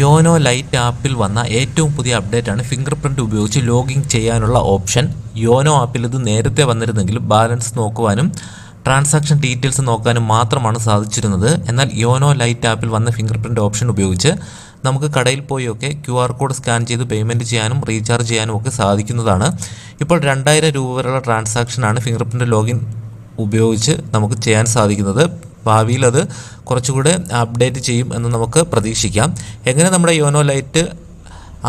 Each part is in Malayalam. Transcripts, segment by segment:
യോനോ ലൈറ്റ് ആപ്പിൽ വന്ന ഏറ്റവും പുതിയ അപ്ഡേറ്റ് ആണ് ഫിംഗർ പ്രിന്റ് ഉപയോഗിച്ച് ലോഗിൻ ചെയ്യാനുള്ള ഓപ്ഷൻ. യോനോ ആപ്പിൽ ഇത് നേരത്തെ വന്നിരുന്നെങ്കിലും ബാലൻസ് നോക്കുവാനും ട്രാൻസാക്ഷൻ ഡീറ്റെയിൽസ് നോക്കാനും മാത്രമാണ് സാധിച്ചിരുന്നത്. എന്നാൽ യോനോ ലൈറ്റ് ആപ്പിൽ വന്ന ഫിംഗർ പ്രിന്റ് ഓപ്ഷൻ ഉപയോഗിച്ച് നമുക്ക് കടയിൽ പോയൊക്കെ ക്യു ആർ കോഡ് സ്കാൻ ചെയ്ത് പേയ്മെന്റ് ചെയ്യാനും റീചാർജ് ചെയ്യാനും ഒക്കെ സാധിക്കുന്നതാണ്. ഇപ്പോൾ രണ്ടായിരം രൂപ വരെയുള്ള ട്രാൻസാക്ഷനാണ് ഫിംഗർ പ്രിന്റ് ലോഗിൻ ഉപയോഗിച്ച് നമുക്ക് ചെയ്യാൻ സാധിക്കുന്നത്. ഭാവിയിൽ അത് കുറച്ചുകൂടെ അപ്ഡേറ്റ് ചെയ്യും എന്ന് നമുക്ക് പ്രതീക്ഷിക്കാം. എങ്ങനെ നമ്മുടെ യോനോ ലൈറ്റ്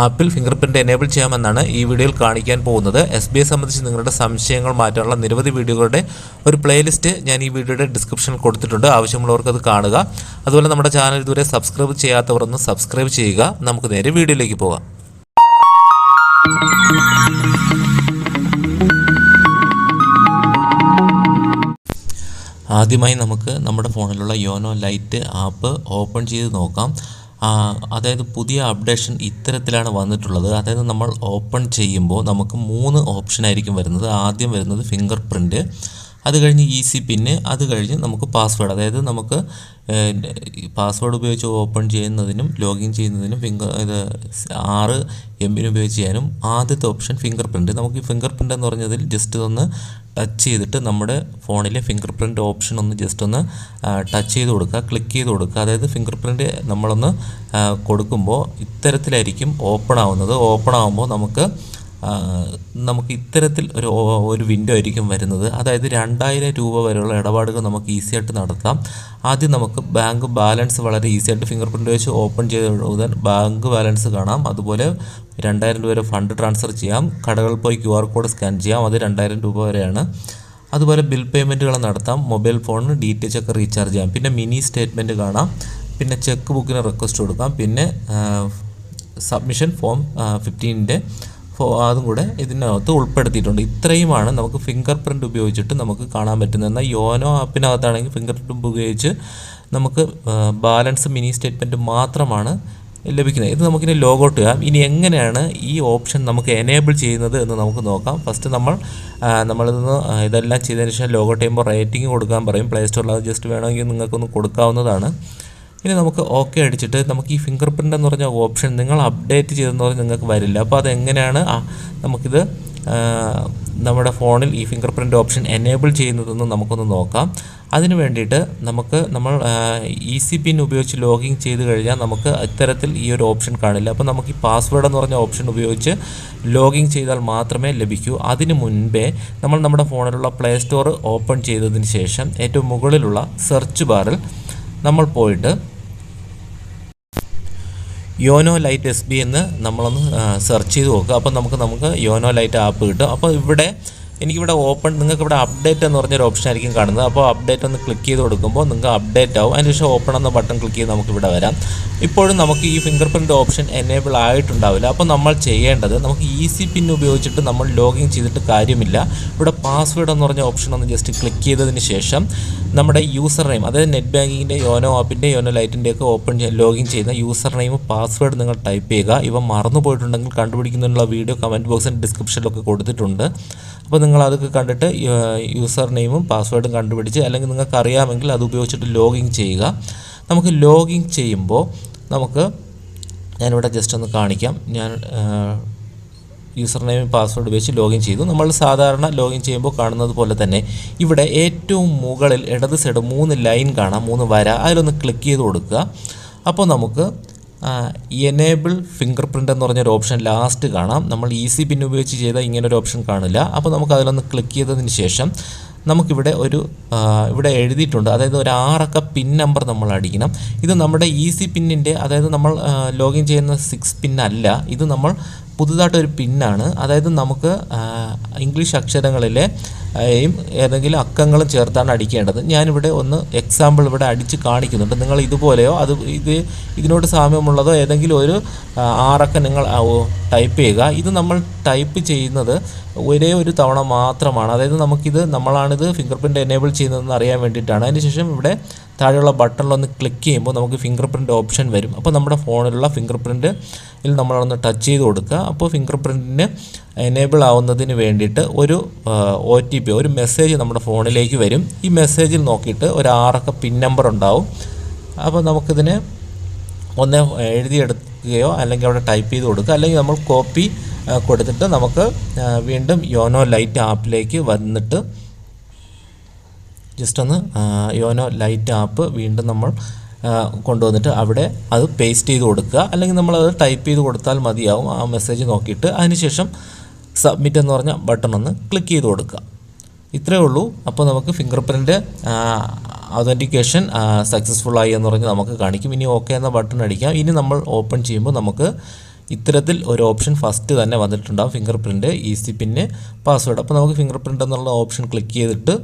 ആപ്പിൽ ഫിംഗർ പ്രിന്റ് എനേബിൾ ചെയ്യാമെന്നാണ് ഈ വീഡിയോയിൽ കാണിക്കാൻ പോകുന്നത്. എസ് ബി ഐ സംബന്ധിച്ച് നിങ്ങളുടെ സംശയങ്ങൾ മാറ്റാനുള്ള നിരവധി വീഡിയോകളുടെ ഒരു പ്ലേലിസ്റ്റ് ഞാൻ ഈ വീഡിയോയുടെ ഡിസ്ക്രിപ്ഷനിൽ കൊടുത്തിട്ടുണ്ട്. ആവശ്യമുള്ളവർക്ക് അത് കാണുക. അതുപോലെ നമ്മുടെ ചാനൽ ഇതുവരെ സബ്സ്ക്രൈബ് ചെയ്യാത്തവർ ഒന്ന് സബ്സ്ക്രൈബ് ചെയ്യുക. നമുക്ക് നേരെ വീഡിയോയിലേക്ക് പോകാം. ആദ്യമായി നമുക്ക് നമ്മുടെ ഫോണിലുള്ള യോനോ ലൈറ്റ് ആപ്പ് ഓപ്പൺ ചെയ്ത് നോക്കാം. അതായത് പുതിയ അപ്ഡേഷൻ ഇത്തരത്തിലാണ് വന്നിട്ടുള്ളത്. അതായത് നമ്മൾ ഓപ്പൺ ചെയ്യുമ്പോൾ നമുക്ക് മൂന്ന് ഓപ്ഷൻ ആയിരിക്കും വരുന്നത്. ആദ്യം വരുന്നത് ഫിംഗർ പ്രിന്റ് അത് കഴിഞ്ഞ് ഇ സി പിന്ന് അത് കഴിഞ്ഞ് നമുക്ക് പാസ്വേഡ്. അതായത് നമുക്ക് പാസ്വേഡ് ഉപയോഗിച്ച് ഓപ്പൺ ചെയ്യുന്നതിനും ലോഗിൻ ചെയ്യുന്നതിനും ഫിംഗർ ഇത് ആറ് എം ബിന് ഉപയോഗിച്ച് ചെയ്യാനും ആദ്യത്തെ ഓപ്ഷൻ ഫിംഗർ പ്രിന്റ് നമുക്ക് ഈ ഫിംഗർ പ്രിന്റ് എന്ന് പറഞ്ഞതിൽ ജസ്റ്റ് ഒന്ന് ടച്ച് ചെയ്തിട്ട് നമ്മുടെ ഫോണിലെ ഫിംഗർ പ്രിന്റ് ഓപ്ഷൻ ഒന്ന് ജസ്റ്റ് ഒന്ന് ടച്ച് ചെയ്ത് കൊടുക്കുക ക്ലിക്ക് ചെയ്ത് കൊടുക്കുക. അതായത് ഫിംഗർ പ്രിന്റ് നമ്മളൊന്ന് കൊടുക്കുമ്പോൾ ഇത്തരത്തിലായിരിക്കും ഓപ്പൺ ആവുന്നത്. ഓപ്പൺ ആകുമ്പോൾ നമുക്ക് നമുക്ക് ഇത്തരത്തിൽ ഒരു ഒരു വിൻഡോ ആയിരിക്കും വരുന്നത്. അതായത് രണ്ടായിരം രൂപ വരെയുള്ള ഇടപാടുകൾ നമുക്ക് ഈസി ആയിട്ട് നടത്താം. ആദ്യം നമുക്ക് ബാങ്ക് ബാലൻസ് വളരെ ഈസി ആയിട്ട് ഫിംഗർ പ്രിന്റ് വെച്ച് ഓപ്പൺ ചെയ്ത് ബാങ്ക് ബാലൻസ് കാണാം. അതുപോലെ രണ്ടായിരം രൂപ വരെ ഫണ്ട് ട്രാൻസ്ഫർ ചെയ്യാം. കടകളിൽ പോയി ക്യു ആർ കോഡ് സ്കാൻ ചെയ്യാം. അത് രണ്ടായിരം രൂപ വരെയാണ്. അതുപോലെ ബിൽ പേയ്മെന്റുകൾ നടത്താം. മൊബൈൽ ഫോണിന് ഡി ടി എച്ച് ഒക്കെ റീചാർജ് ചെയ്യാം. പിന്നെ മിനി സ്റ്റേറ്റ്മെന്റ് കാണാം. പിന്നെ ചെക്ക് ബുക്കിന് റിക്വസ്റ്റ് കൊടുക്കാം. പിന്നെ സബ്മിഷൻ ഫോം ഫിഫ്റ്റീനിന്റെ അതും കൂടെ ഇതിനകത്ത് ഉൾപ്പെടുത്തിയിട്ടുണ്ട്. ഇത്രയുമാണ് നമുക്ക് ഫിംഗർ പ്രിന്റ് ഉപയോഗിച്ചിട്ട് നമുക്ക് കാണാൻ പറ്റുന്നത്. എന്നാൽ യോനോ ആപ്പിനകത്താണെങ്കിൽ ഫിംഗർ പ്രിന്റ് ഉപയോഗിച്ച് നമുക്ക് ബാലൻസ് മിനി സ്റ്റേറ്റ്മെന്റ് മാത്രമാണ് ലഭിക്കുന്നത്. ഇത് നമുക്കിനി ലോഗൗട്ട് ചെയ്യാം. ഇനി എങ്ങനെയാണ് ഈ ഓപ്ഷൻ നമുക്ക് എനേബിൾ ചെയ്യുന്നത് എന്ന് നമുക്ക് നോക്കാം. ഫസ്റ്റ് നമ്മൾ നമ്മളിന്ന് ഇതെല്ലാം ചെയ്തതിന് ശേഷം ലോഗൗട്ട് ചെയ്യുമ്പോൾ റേറ്റിംഗ് കൊടുക്കാൻ പറയും. പ്ലേ സ്റ്റോറിൽ അത് ജസ്റ്റ് വേണമെങ്കിൽ നിങ്ങൾക്കൊന്ന് കൊടുക്കാവുന്നതാണ്. ഇനി നമുക്ക് ഓക്കെ അടിച്ചിട്ട് നമുക്ക് ഈ ഫിംഗർ പ്രിന്റ് എന്ന് പറഞ്ഞ ഓപ്ഷൻ നിങ്ങൾ അപ്ഡേറ്റ് ചെയ്തെന്ന് പറഞ്ഞാൽ നിങ്ങൾക്ക് വരില്ല. അപ്പോൾ അതെങ്ങനെയാണ്? നമുക്കിത് നമ്മുടെ ഫോണിൽ ഈ ഫിംഗർ പ്രിന്റ് ഓപ്ഷൻ എനേബിൾ ചെയ്യുന്നതെന്ന് നമുക്കൊന്ന് നോക്കാം. അതിന് വേണ്ടിയിട്ട് നമുക്ക് നമ്മൾ ഇ സി പിൻ ഉപയോഗിച്ച് ലോഗിൻ ചെയ്ത് കഴിഞ്ഞാൽ നമുക്ക് ഇത്തരത്തിൽ ഈ ഒരു ഓപ്ഷൻ കാണില്ല. അപ്പോൾ നമുക്ക് ഈ പാസ്വേഡ് എന്ന് പറഞ്ഞ ഓപ്ഷൻ ഉപയോഗിച്ച് ലോഗിൻ ചെയ്താൽ മാത്രമേ ലഭിക്കൂ. അതിന് മുൻപേ നമ്മൾ നമ്മുടെ ഫോണിലുള്ള പ്ലേ സ്റ്റോർ ഓപ്പൺ ചെയ്തതിന് ശേഷം ഏറ്റവും മുകളിലുള്ള സെർച്ച് ബാറിൽ നമ്മൾ പോയിട്ട് യോനോ ലൈറ്റ് എസ് ബി എന്ന് നമ്മളൊന്ന് സെർച്ച് ചെയ്ത് നോക്കുക. അപ്പോൾ നമുക്ക് നമുക്ക് യോനോ ലൈറ്റ് ആപ്പ് കിട്ടും. അപ്പോൾ ഇവിടെ എനിക്കിവിടെ ഓപ്പൺ നിങ്ങൾക്ക് ഇവിടെ അപ്ഡേറ്റ് എന്ന് പറഞ്ഞൊരു ഓപ്ഷൻ ആയിരിക്കും കാണുന്നത്. അപ്പോൾ അപ്ഡേറ്റ് ഒന്ന് ക്ലിക്ക് ചെയ്ത് കൊടുക്കുമ്പോൾ നിങ്ങൾക്ക് അപ്ഡേറ്റ് ആവും. അതിന് ശേഷം ഓപ്പൺ എന്ന ബട്ടൺ ക്ലിക്ക് ചെയ്ത് നമുക്ക് ഇവിടെ വരാം. ഇപ്പോഴും നമുക്ക് ഈ ഫിംഗർ പ്രിന്റ് ഓപ്ഷൻ എനേബിൾ ആയിട്ടുണ്ടാവില്ല. അപ്പോൾ നമ്മൾ ചെയ്യേണ്ടത് നമുക്ക് ഇ സി പിൻ ഉപയോഗിച്ചിട്ട് നമ്മൾ ലോഗിൻ ചെയ്തിട്ട് കാര്യമില്ല. ഇവിടെ പാസ്വേഡ് എന്ന് പറഞ്ഞ ഓപ്ഷൻ ഒന്ന് ജസ്റ്റ് ക്ലിക്ക് ചെയ്തതിന് ശേഷം നമ്മുടെ യൂസർ നെയിം അതായത് നെറ്റ് ബാങ്കിങ്ങിന്റെ യോനോ ആപ്പിന്റെ യോനോ ലൈറ്റിന്റെ ഒക്കെ ഓപ്പൺ ലോഗിൻ ചെയ്യുന്ന യൂസർ നെയിം പാസ്വേഡ് നിങ്ങൾ ടൈപ്പ് ചെയ്യുക. ഇവ മറന്നു പോയിട്ടുണ്ടെങ്കിൽ കണ്ടുപിടിക്കുന്നതിനുള്ള വീഡിയോ കമന്റ് ബോക്സിന്റെ ഡിസ്ക്രിപ്ഷനിലൊക്കെ കൊടുത്തിട്ടുണ്ട്. അപ്പോൾ നിങ്ങൾ അതൊക്കെ കണ്ടിട്ട് യൂസർ നെയിമും പാസ്വേഡും കണ്ടുപിടിച്ച് അല്ലെങ്കിൽ നിങ്ങൾക്ക് അറിയാമെങ്കിൽ അത് ഉപയോഗിച്ചിട്ട് ലോഗിൻ ചെയ്യുക. നമുക്ക് ലോഗിൻ ചെയ്യുമ്പോൾ നമുക്ക് ഞാനിവിടെ ജസ്റ്റ് ഒന്ന് കാണിക്കാം. ഞാൻ യൂസർ നെയിമും പാസ്വേഡ് ഉപയോഗിച്ച് ലോഗിൻ ചെയ്തു. നമ്മൾ സാധാരണ ലോഗിൻ ചെയ്യുമ്പോൾ കാണുന്നത് പോലെ തന്നെ ഇവിടെ ഏറ്റവും മുകളിൽ ഇടത് സൈഡ് മൂന്ന് ലൈൻ കാണാം മൂന്ന് വര. അതിലൊന്ന് ക്ലിക്ക് ചെയ്ത് കൊടുക്കുക. അപ്പോൾ നമുക്ക് എനേബിൾ ഫിംഗർ പ്രിന്റ് എന്ന് പറഞ്ഞൊരു ഓപ്ഷൻ ലാസ്റ്റ് കാണാം. നമ്മൾ ഈസി പിൻ ഉപയോഗിച്ച് ചെയ്താൽ ഇങ്ങനെ ഒരു ഓപ്ഷൻ കാണില്ല. അപ്പോൾ നമുക്ക് അതിലൊന്ന് ക്ലിക്ക് ചെയ്തതിന് ശേഷം നമുക്കിവിടെ ഒരു ഇവിടെ എഴുതിയിട്ടുണ്ട്. അതായത് ഒരു ആറക്ക പിൻ നമ്പർ നമ്മൾ അടിക്കണം. ഇത് നമ്മുടെ ഈസി പിന്നിന്റെ അതായത് നമ്മൾ ലോഗിൻ ചെയ്യുന്ന സിക്സ് പിൻ അല്ല. ഇത് നമ്മൾ പുതുതായിട്ടൊരു പിന്നാണ് അതായത് നമുക്ക് ഇംഗ്ലീഷ് അക്ഷരങ്ങളിലെ യും ഏതെങ്കിലും അക്കങ്ങളും ചേർത്താണ് അടിക്കേണ്ടത്. ഞാനിവിടെ ഒന്ന് എക്സാമ്പിൾ ഇവിടെ അടിച്ച് കാണിക്കുന്നുണ്ട്. നിങ്ങൾ ഇതുപോലെയോ അത് ഇത് ഇതിനോട് സാമ്യമുള്ളതോ ഏതെങ്കിലും ഒരു ആറക്കം നിങ്ങൾ ടൈപ്പ് ചെയ്യുക. ഇത് നമ്മൾ ടൈപ്പ് ചെയ്യുന്നത് ഒരേ ഒരു തവണ മാത്രമാണ്. അതായത് നമുക്കിത് നമ്മളാണിത് ഫിംഗർ പ്രിന്റ് എനേബിൾ ചെയ്യുന്നതെന്ന് അറിയാൻ വേണ്ടിയിട്ടാണ്. അതിനുശേഷം ഇവിടെ താഴെയുള്ള ബട്ടണിലൊന്ന് ക്ലിക്ക് ചെയ്യുമ്പോൾ നമുക്ക് ഫിംഗർ പ്രിന്റ് ഓപ്ഷൻ വരും. അപ്പോൾ നമ്മുടെ ഫോണിലുള്ള ഫിംഗർ പ്രിന്റിൽ നമ്മളൊന്ന് ടച്ച് ചെയ്ത് കൊടുക്കുക. അപ്പോൾ ഫിംഗർ പ്രിന്റിന് എനേബിൾ ആവുന്നതിന് വേണ്ടിയിട്ട് ഒരു ഒ ടി പി ഒരു മെസ്സേജ് നമ്മുടെ ഫോണിലേക്ക് വരും. ഈ മെസ്സേജിൽ നോക്കിയിട്ട് ഒരു ആറക്ക പിൻ നമ്പർ ഉണ്ടാവും. അപ്പോൾ നമുക്കിതിന് ഒന്ന് എഴുതിയെടുക്കുകയോ അല്ലെങ്കിൽ അവിടെ ടൈപ്പ് ചെയ്ത് കൊടുക്കുക. അല്ലെങ്കിൽ നമ്മൾ കോപ്പി കൊടുത്തിട്ട് നമുക്ക് വീണ്ടും യോനോ ലൈറ്റ് ആപ്പിലേക്ക് വന്നിട്ട് ജസ്റ്റ് ഒന്ന് യോനോ ലൈറ്റ് ആപ്പ് വീണ്ടും നമ്മൾ കൊണ്ടുവന്നിട്ട് അവിടെ അത് പേസ്റ്റ് ചെയ്ത് കൊടുക്കുക. അല്ലെങ്കിൽ നമ്മളത് ടൈപ്പ് ചെയ്ത് കൊടുത്താൽ മതിയാവും. ആ മെസ്സേജ് നോക്കിയിട്ട് അതിനുശേഷം സബ്മിറ്റ് എന്ന് പറഞ്ഞ ബട്ടൺ ഒന്ന് ക്ലിക്ക് ചെയ്ത് കൊടുക്കുക. ഇത്രയേ ഉള്ളൂ. അപ്പോൾ നമുക്ക് ഫിംഗർ പ്രിന്റ് അതന്റിക്കേഷൻ സക്സസ്ഫുൾ ആയി എന്ന് പറഞ്ഞ് നമുക്ക് കാണിക്കും. ഇനി ഓക്കെ എന്ന ബട്ടൺ അടിക്കാം. ഇനി നമ്മൾ ഓപ്പൺ ചെയ്യുമ്പോൾ നമുക്ക് ഇത്തരത്തിൽ ഒരു ഓപ്ഷൻ ഫസ്റ്റ് തന്നെ വന്നിട്ടുണ്ടാകും ഫിംഗർ പ്രിന്റ് ഈസി പിന്നെ പാസ്വേഡ് അപ്പോൾ നമുക്ക് ഫിംഗർ പ്രിന്റ് എന്നുള്ള ഓപ്ഷൻ ക്ലിക്ക് ചെയ്തിട്ട്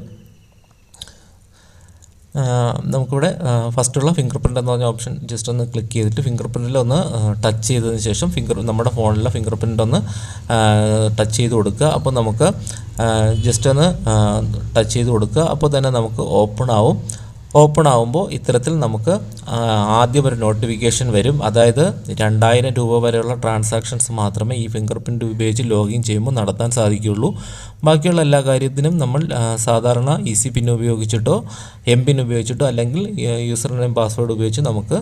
നമുക്കിവിടെ ഫസ്റ്റുള്ള ഫിംഗർ പ്രിന്റ് എന്ന് പറഞ്ഞ ഓപ്ഷൻ ജസ്റ്റ് ഒന്ന് ക്ലിക്ക് ചെയ്തിട്ട് ഫിംഗർ പ്രിന്റിൽ ഒന്ന് ടച്ച് ചെയ്തതിന് ശേഷം ഫിംഗർ നമ്മുടെ ഫോണിലെ ഫിംഗർ പ്രിന്റ് ഒന്ന് ടച്ച് ചെയ്ത് കൊടുക്കുക. അപ്പോൾ നമുക്ക് ജസ്റ്റ് ഒന്ന് ടച്ച് ചെയ്ത് കൊടുക്കുക. അപ്പോൾ തന്നെ നമുക്ക് ഓപ്പൺ ആവും. ഓപ്പൺ ആവുമ്പോൾ ഇത്തരത്തിൽ നമുക്ക് ആദ്യം ഒരു നോട്ടിഫിക്കേഷൻ വരും. അതായത് രണ്ടായിരം രൂപ വരെയുള്ള ട്രാൻസാക്ഷൻസ് മാത്രമേ ഈ ഫിംഗർ പ്രിന്റ് ഉപയോഗിച്ച് ലോഗിൻ ചെയ്യുമ്പോൾ നടത്താൻ സാധിക്കുകയുള്ളൂ. ബാക്കിയുള്ള എല്ലാ കാര്യത്തിനും നമ്മൾ സാധാരണ ഇ സി പിൻ ഉപയോഗിച്ചിട്ടോ എം പിൻ ഉപയോഗിച്ചിട്ടോ അല്ലെങ്കിൽ യൂസർ നെയിം പാസ്വേഡ് ഉപയോഗിച്ച് നമുക്ക്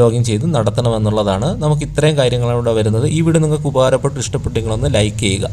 ലോഗിൻ ചെയ്ത് നടത്തണമെന്നുള്ളതാണ്. നമുക്ക് ഇത്രയും കാര്യങ്ങളാണ് ഇവിടെ വരുന്നത്. ഈ വീഡിയോ നിങ്ങൾക്ക് ഉപകാരപ്പെട്ട് ഇഷ്ടപ്പെട്ടെങ്കിലൊന്ന് ലൈക്ക് ചെയ്യുക.